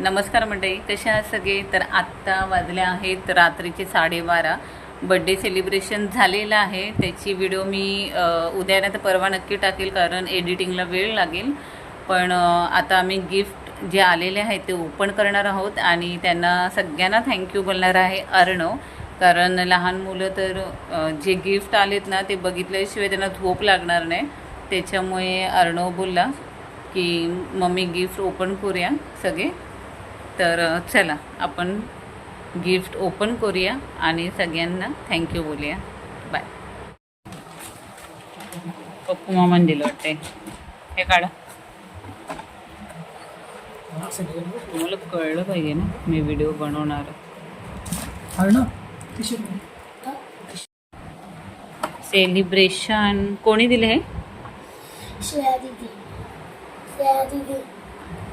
नमस्कार मंडळी कशा आहात सगळे? तर आत्ता वाजले आहेत रात्रीचे साडेबारा. बड्डे सेलिब्रेशन झालेलं आहे. त्याची व्हिडिओ मी उद्या नाही तर परवा नक्की टाकेल कारण एडिटिंगला वेळ लागेल. पण आता आम्ही गिफ्ट जे आलेले आहेत ते ओपन करणार आहोत आणि त्यांना सगळ्यांना थँक्यू बोलणार आहे अर्णव. कारण लहान मुलं तर जे गिफ्ट आलेत ना ते बघितल्याशिवाय त्यांना झोप लागणार नाही. त्याच्यामुळे अर्णव बोलला की मम्मी गिफ्ट ओपन करूया सगळे. तर चला आपण गिफ्ट ओपन करूया आणि सगळ्यांना थँक्यू बोलूया. बाय पप्पू मामान दिलं वाटते हे काढा. तुम्हाला कळलं पाहिजे ना मी व्हिडिओ बनवणार. सेलिब्रेशन कोणी दिले हे?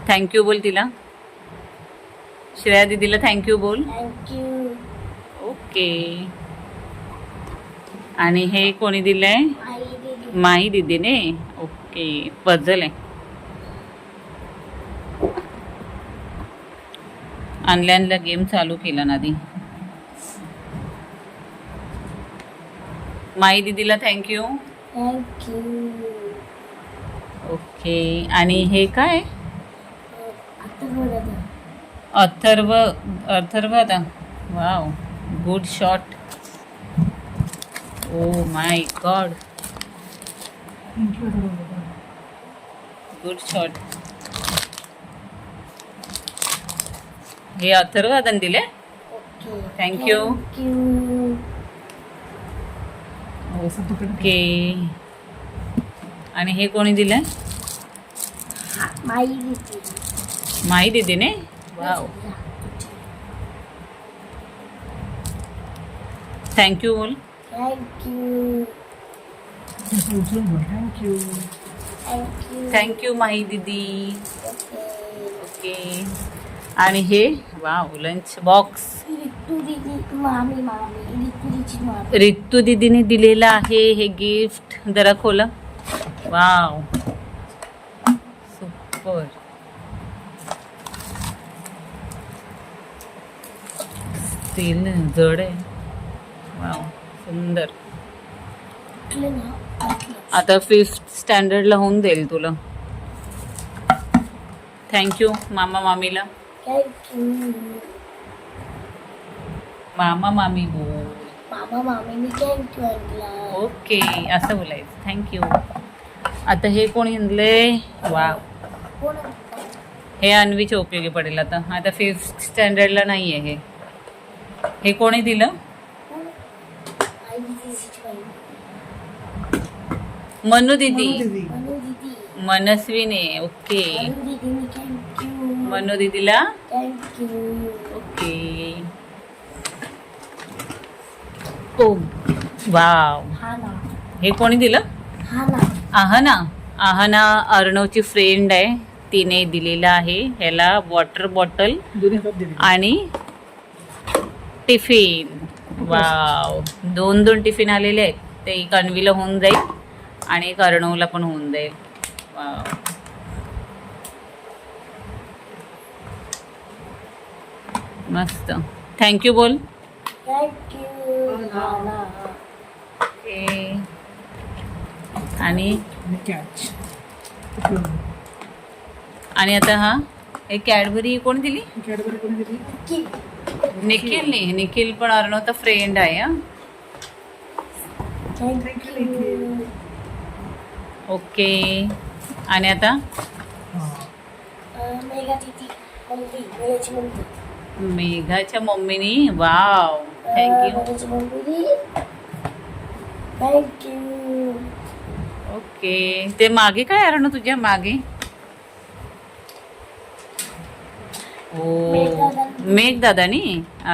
थँक्यू बोल तिला. श्रेया दिदीला थँक्यू बोल. थँक्यू ओके आणि हे कोणी दिलंय? माही दीदीने? ओके पझल आहे. आणल्या गेम चालू केला ना आधी माई दीदीला थँक्यू थँक्यू ओके आणि हे काय? अथर्व अथर्व आता wow good shot oh my god good shot हे अथर्व आदन दिले? थँक्यू ओके आणि हे कोणी दीदी. माई दीदीने? वाव थँक्यू बोल thank you thank you thank you माई दीदी ओके ओके आणि हे वाव लंच बॉक्स रितू दीदी मामी मामी रितू दीची मामी रितू दीदीने दिलेलं आहे हे गिफ्ट जरा खोला. वाव सुपर स्टील जड आहे. वाव सुंदर. आता फिफ्थ स्टँडर्डला होऊन जाईल तुला. थँक्यू मामा मामीला. मामा मामी बोल. मामा मामीने थँक्यू ओके असं बोलायचं. थँक्यू आता हे कोण आणले वा हे अन्वीच्या उपयोगी पडेल आता. आता फिफ्थ स्टँडर्डला नाही आहे हे. हे कोणी दिलं? मनू दीदी. मनू दीदी. मनस्वीने ओके. मनू दीदीला? ओके. Oh wow. हा ना हे कोणी दिलं? ना आहना. आहना अर्णवची फ्रेंड आहे. तिने दिलेलं आहे. ह्याला वॉटर बॉटल आणि टिफिन. वाव. दोन दोन टिफिन आलेले आहेत. ते एक अन्वीला होऊन जाईल आणि एक अर्णवला पण होऊन जाईल. वाव. मस्त. थँक्यू बोल. थँक्यू ना ओके आणि? आणि आता हा? हे कॅडबरी कोण दिली? की निखिलने निखिल पण अर्णवचा फ्रेंड आहे हा. ओके. आणि आता? मेघाच्या मम्मीनी? Wow. Thank you thank you okay. ते मागे काय अर्णव तुझ्या मागे? ओ मेघ दादानी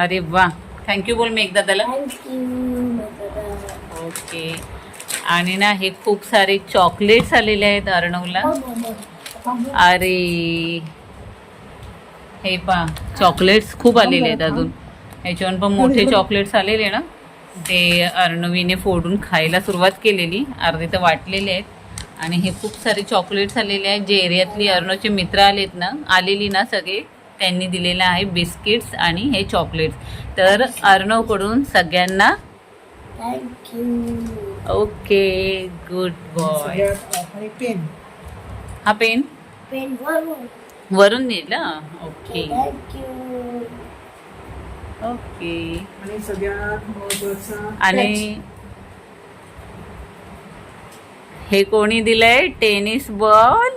अरे वा. थँक्यू बोल मेघ दादाला थँक्यू ओके आणि ना हे खूप सारे चॉकलेट्स आलेले आहेत अर्णवला. अरे. हे पा चॉकलेट्स खूप आलेले आहेत अजून. ह्याच्यावर पण मोठे चॉकलेट्स आलेले ना. ते अर्णवीने फोडून खायला सुरुवात केलेली. अर्धे तर वाटलेले आहेत. आणि हे खूप सारे चॉकलेट्स आलेले आहेत. जे एरियातली अर्णवचे मित्र आलेत ना आलेली ना सगळे. त्यांनी दिलेलं आहे बिस्किट्स आणि हे चॉकलेट्स. तर अर्णवकडून सगळ्यांना thank you okay good boy. Pen. हा पेन? पेन वरून. वरून दिला ओके. ओके. आणि सगळ्यात महत्त्वाचा आणि हे कोणी दिलंय? Tennis ball?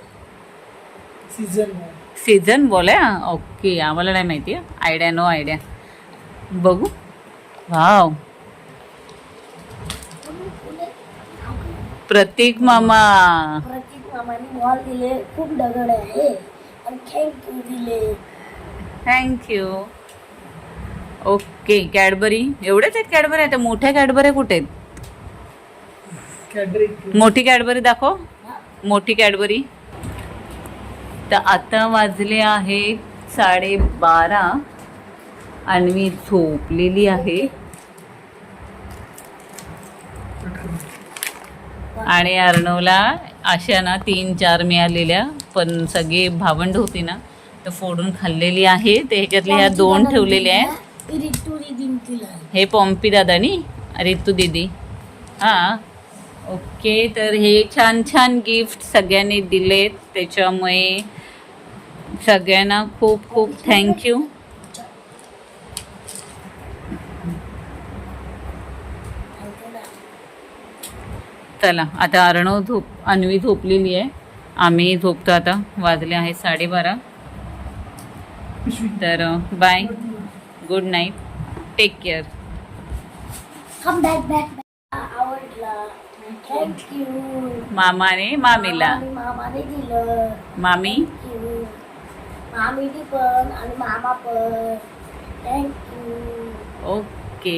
Season season ball आहे हा? ओके आम्हाला नाही माहिती आयडिया नो आयडिया बघू वाव प्रतीक मामा प्रतीक मामाने बॉल दिले खूप दगड आहे आणि थँक्यू दिले थँक्यू ओके कॅडबरी एवढेच आहेत कॅडबरी आता मोठ्या कॅडबरी कुठे आहेत मोठी कॅडबरी दाखव मोठी कॅडबरी तर आता वाजले आहेत साडेबारा आणि मी झोपलेली आहे. आणि अर्णवला अशा ना तीन चार मिळालेल्या पण सगळी भावंड होती ना तर फोडून खाल्लेली आहे. ते ह्याच्यातल्या ह्या दोन ठेवलेल्या आहेत. हे पॉम्पी दादानी? रितू दीदी. हां. ओके तर हे छान छान गिफ्ट सगळ्यांनी दिलेत. त्याच्यामुळे सगळ्यांना खूप खूप थँक्यू चला आता अर्णव झोप अन्वी झोपलेली आहे. आम्ही झोपतो आता वाजले आहे साडेबारा. तर bye good night take care come back back आवडला. थँक्यू मामाने मामीला. मामाने दिलं. मामी? मामीने पण आणि मामा पण. Thank you okay